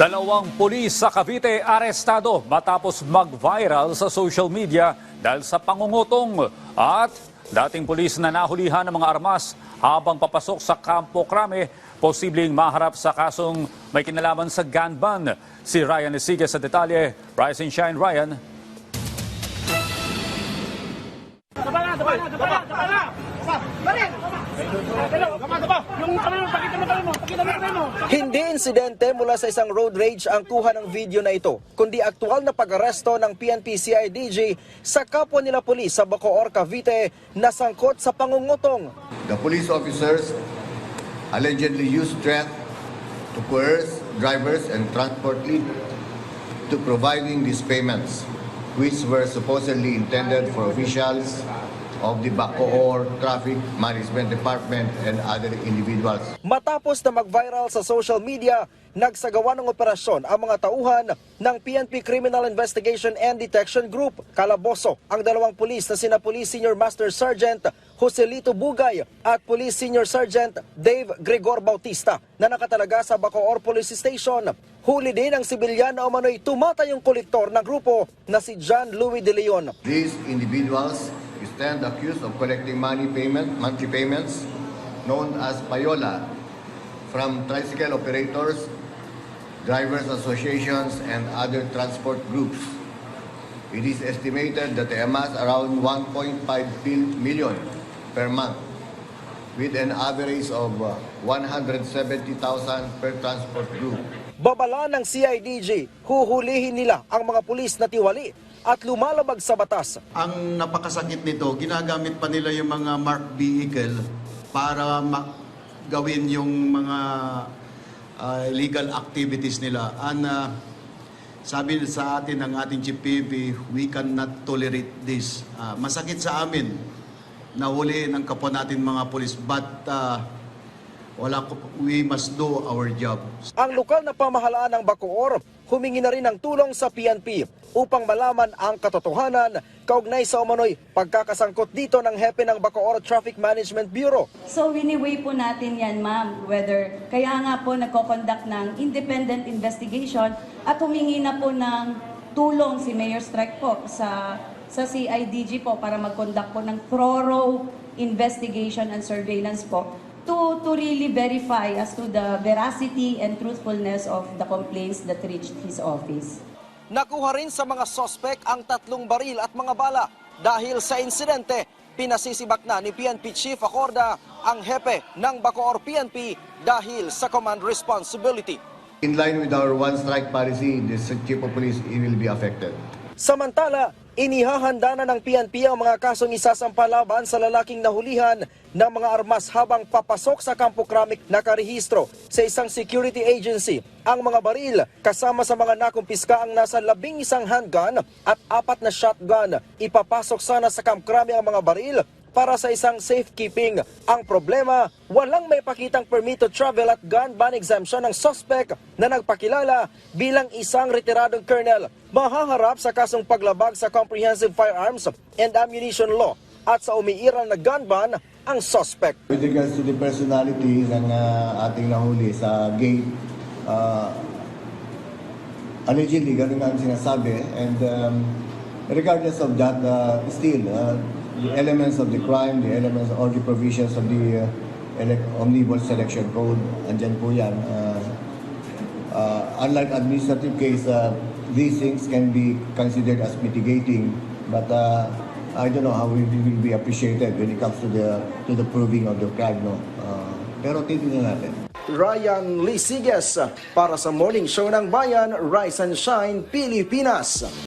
Dalawang pulis sa Cavite arestado matapos mag-viral sa social media dahil sa pangungutong at dating pulis na nahulihan ng mga armas habang papasok sa Campo Crame, posibleng maharap sa kasong may kinalaman sa gun ban. Si Ryan Esigue sa detalye. Rise and shine, Ryan. Yung kamay mo, pakita mo kamay mo, pakita mo kamay mo! Hindi insidente mula sa isang road rage ang kuha ng video na ito, kundi aktual na pag-aresto ng PNP CIDG sa kapwa nila pulis sa Bacoor, Cavite na sangkot sa pangungutong. The police officers allegedly used threat to coerce drivers and transport lead to providing these payments, which were supposedly intended for officials of the Bacoor Traffic Management Department and other individuals. Matapos na mag-viral sa social media, nagsagawa ng operasyon ang mga tauhan ng PNP Criminal Investigation and Detection Group. Kalaboso ang dalawang pulis na sina Police Senior Master Sergeant Joselito Bugay at Police Senior Sergeant Dave Gregor Bautista na nakatalaga sa Bacoor Police Station. Huli din ang sibilyan na umano'y tumatayong kolektor ng grupo na si John Louis De Leon. These individuals stand accused of collecting money payment, monthly payments known as payola from tricycle operators, drivers associations, and other transport groups. It is estimated that they amass around 1.5 bil- million per month, with an average of uh, 170,000 per transport group. Babala ng CIDG, huhulihin nila ang mga pulis na tiwali at lumalabag sa batas. Ang napakasakit nito, ginagamit pa nila yung mga marked vehicle para ma- gawin yung mga uh, illegal activities nila. And uh, sabi sa atin ng ating PNP, we cannot tolerate this. Uh, masakit sa amin na huli ng kapwa natin mga polis, but uh, wala ko, we must do our job. Ang lokal na pamahalaan ng Bacoor humingi na rin ng tulong sa PNP upang malaman ang katotohanan kaugnay sa umano'y pagkakasangkot dito ng hepe ng Bacoor Traffic Management Bureau. So winiweigh po natin yan ma'am, whether kaya nga po nagko-conduct ng independent investigation at humingi na po ng tulong si Mayor Strike po sa sa CIDG po para mag-conduct po ng thorough investigation and surveillance po to to really verify as to the veracity and truthfulness of the complaints that reached his office. Nakuha rin sa mga sospek ang tatlong baril at mga bala. Dahil sa insidente, pinasisibak na ni PNP Chief Acorda ang hepe ng Bacoor PNP dahil sa command responsibility. In line with our one-strike policy, the chief of police will be affected. Samantala, inihahanda na ng PNP ang mga kasong isasampa laban sa lalaking nahulihan ng mga armas habang papasok sa Campo Crame nakarehistro sa isang security agency. Ang mga baril kasama sa mga nakumpiska ang nasa labing isang handgun at apat na shotgun. Ipapasok sana sa Camp Crame ang mga baril para sa isang safekeeping. Ang problema, walang may pakitang permit to travel at gun ban exemption ng suspect na nagpakilala bilang isang retiradong colonel. Mahaharap sa kasong paglabag sa Comprehensive Firearms and Ammunition Law at sa umiiral na gun ban ang suspect. With regards to the personality ng uh, ating nahuli sa gate, uh, allegedly, ganun nga ang sinasabi. And um, regardless of that, uh, still, uh, the elements of the crime, the elements, all the provisions of the uh, elec- Omnibus Selection Code, andyan po yan. Uh, uh, unlike administrative case, uh, these things can be considered as mitigating, but uh, I don't know how it will be appreciated when it comes to the to the proving of the crime, no. Uh, pero titignan natin. Ryan Lisiges para sa Morning Show ng Bayan, Rise and Shine, Pilipinas.